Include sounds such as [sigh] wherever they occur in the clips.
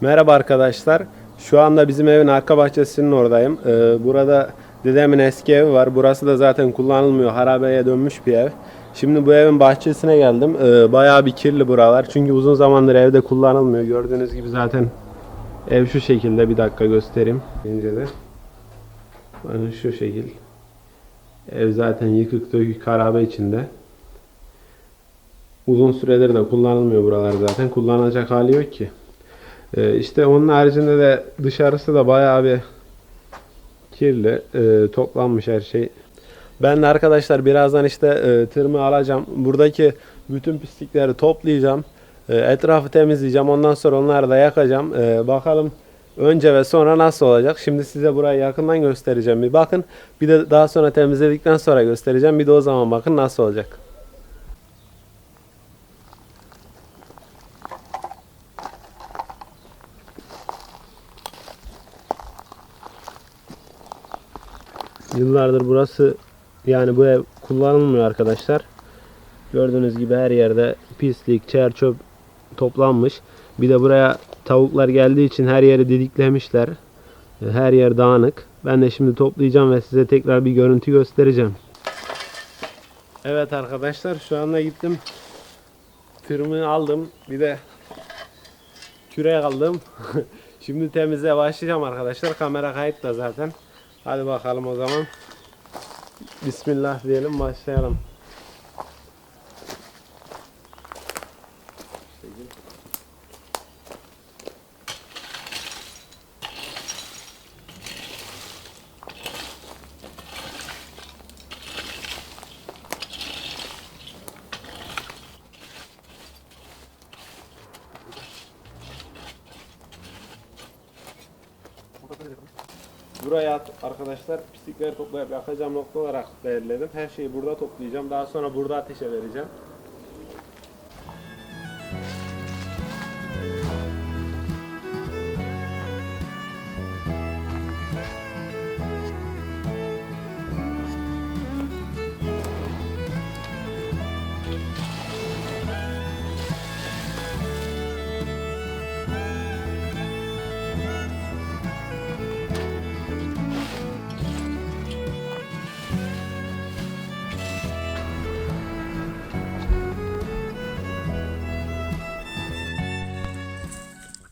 Merhaba arkadaşlar. Şu anda bizim evin arka bahçesinin oradayım. Ee, burada dedemin eski evi var. Burası da zaten kullanılmıyor. Harabeye dönmüş bir ev. Şimdi bu evin bahçesine geldim. Ee, bayağı bir kirli buralar. Çünkü uzun zamandır evde kullanılmıyor. Gördüğünüz gibi zaten ev şu şekilde. Bir dakika göstereyim. İnce de. Bakın şu şekil. Ev zaten yıkık dökük harabe içinde. Uzun süredir de kullanılmıyor buralar zaten. Kullanacak hali yok ki. Ee, işte onun haricinde de dışarısı da bayağı bir kirli. Ee, toplanmış her şey. Ben de arkadaşlar birazdan işte e, tırmı alacağım. Buradaki bütün pislikleri toplayacağım. E, etrafı temizleyeceğim. Ondan sonra onları da yakacağım. E, bakalım önce ve sonra nasıl olacak. Şimdi size burayı yakından göstereceğim. Bir bakın. Bir de daha sonra temizledikten sonra göstereceğim. Bir de o zaman bakın nasıl olacak. Yıllardır burası yani bu ev kullanılmıyor arkadaşlar. Gördüğünüz gibi her yerde pislik, çer çöp toplanmış. Bir de buraya tavuklar geldiği için her yeri didiklemişler. Her yer dağınık. Ben de şimdi toplayacağım ve size tekrar bir görüntü göstereceğim. Evet arkadaşlar şu anda gittim. Tırmı aldım. Bir de kürek aldım. [laughs] şimdi temizliğe başlayacağım arkadaşlar. Kamera kayıtta zaten. Hadi bakalım o zaman. Bismillah diyelim başlayalım. Buraya arkadaşlar pislikleri toplayıp yakacağım nokta olarak belirledim. Her şeyi burada toplayacağım. Daha sonra burada ateşe vereceğim.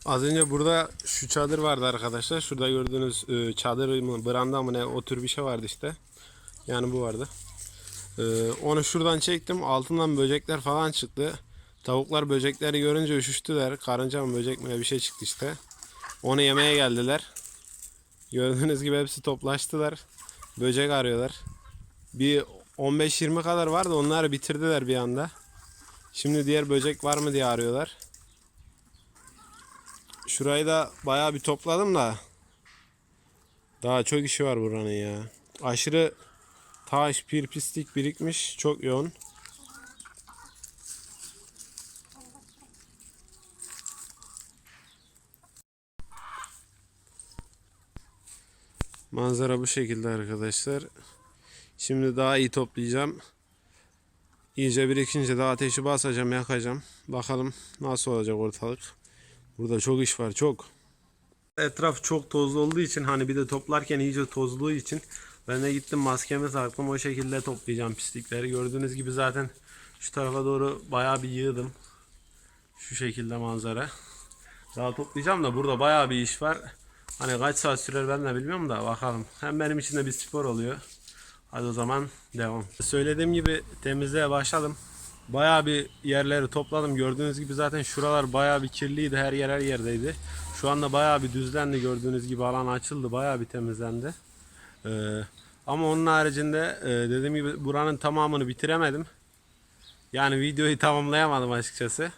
Az önce burada şu çadır vardı arkadaşlar. Şurada gördüğünüz e, çadır mı, branda mı ne o tür bir şey vardı işte. Yani bu vardı. E, onu şuradan çektim. Altından böcekler falan çıktı. Tavuklar böcekleri görünce üşüştüler. Karınca mı böcek mi bir şey çıktı işte. Onu yemeye geldiler. Gördüğünüz gibi hepsi toplaştılar. Böcek arıyorlar. Bir 15-20 kadar vardı. Onları bitirdiler bir anda. Şimdi diğer böcek var mı diye arıyorlar. Şurayı da bayağı bir topladım da. Daha çok işi var buranın ya. Aşırı taş, pir, pislik birikmiş. Çok yoğun. Manzara bu şekilde arkadaşlar. Şimdi daha iyi toplayacağım. İyice birikince daha ateşi basacağım, yakacağım. Bakalım nasıl olacak ortalık. Burada çok iş var çok. Etraf çok tozlu olduğu için hani bir de toplarken iyice tozluğu için ben de gittim maskemi taktım o şekilde toplayacağım pislikleri. Gördüğünüz gibi zaten şu tarafa doğru bayağı bir yığdım. Şu şekilde manzara. Daha toplayacağım da burada bayağı bir iş var. Hani kaç saat sürer ben de bilmiyorum da bakalım. Hem benim için de bir spor oluyor. Hadi o zaman devam. Söylediğim gibi temizliğe başladım. Bayağı bir yerleri topladım. Gördüğünüz gibi zaten şuralar bayağı bir kirliydi. Her yer her yerdeydi. Şu anda bayağı bir düzlendi. Gördüğünüz gibi alan açıldı. Bayağı bir temizlendi. Ee, ama onun haricinde e, dediğim gibi buranın tamamını bitiremedim. Yani videoyu [laughs] tamamlayamadım açıkçası.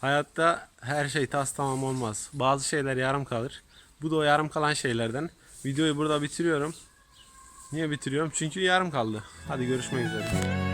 Hayatta her şey tas tamam olmaz. Bazı şeyler yarım kalır. Bu da o yarım kalan şeylerden. Videoyu burada bitiriyorum. Niye bitiriyorum? Çünkü yarım kaldı. Hadi görüşmek üzere.